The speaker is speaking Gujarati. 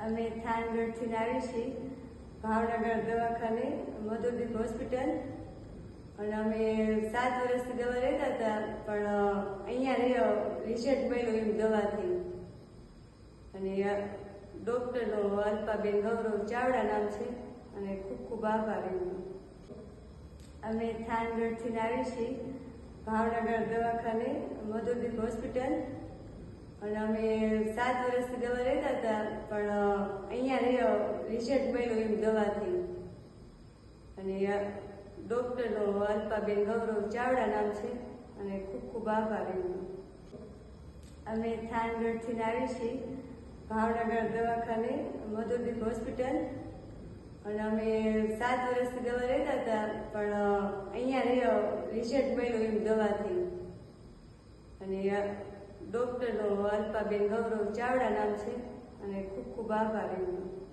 અમે થાનગઢથી આવી છીએ, ભાવનગર દવાખાને મધુદીપ હોસ્પિટલ. અને અમે સાત વર્ષથી દવા લેતા હતા, પણ અહીંયા રહ્યો, રિઝલ્ટ મળ્યું એમ દવાથી. અને ડૉક્ટરનો અલ્પાબેન ગૌરવ ચાવડા નામ છે, અને ખૂબ ખૂબ આભાર એમનો. અમે થાનગઢથી આવી છીએ, ભાવનગર દવાખાને મધુદીપ હોસ્પિટલ. અને અમે સાત વર્ષથી દવા લેતા હતા, પણ અહીંયા રહ્યો રિઝલ્ટ મળ્યું એમ દવાથી. અને ડૉક્ટરનો અલ્પાબેન ગૌરવ ચાવડા નામ છે, અને ખૂબ ખૂબ આભાર એમનો. અમે થાનગઢથી આવી છીએ, ભાવનગર દવાખાને મધુદીપ હોસ્પિટલ. અને અમે સાત વર્ષથી દવા લેતા હતા, પણ અહીંયા રહ્યો રિઝલ્ટ મળ્યું એમ દવાથી. અને ડૉક્ટરનો અલ્પાબેન ગૌરવ ચાવડા નામ છે. અને ખૂબ ખૂબ આભાર એમનો.